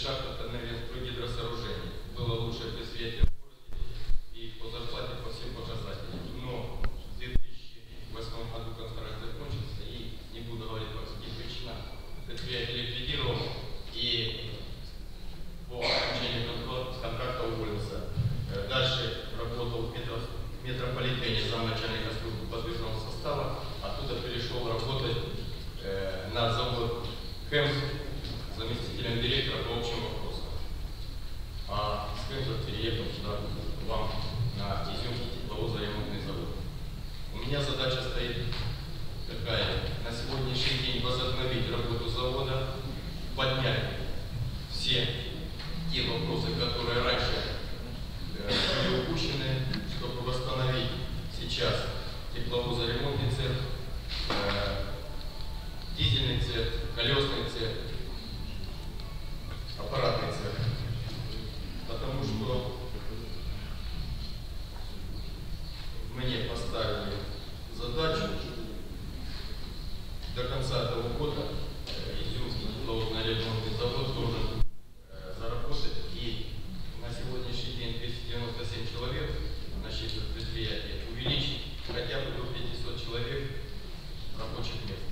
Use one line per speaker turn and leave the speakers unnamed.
шахт от энергии гидросооружений. Было лучше без ветер и по зарплате по всем показателям. Но в 2008 году контракт закончился и не буду говорить по каких причинах. я ликвидировал и по окончанию контракта уволился. Э, дальше работал в метрополитене замначальник заместителем директора по общим вопросам. А с ХЭМСа переехал сюда к вам на Изюмский тепловозоремонтный завод. У меня задача стоит какая? На сегодняшний день возобновить работу завода, поднять все те вопросы, которые раньше э, были упущены, чтобы восстановить сейчас тепловозоремонтный цех, человек рабочих мест.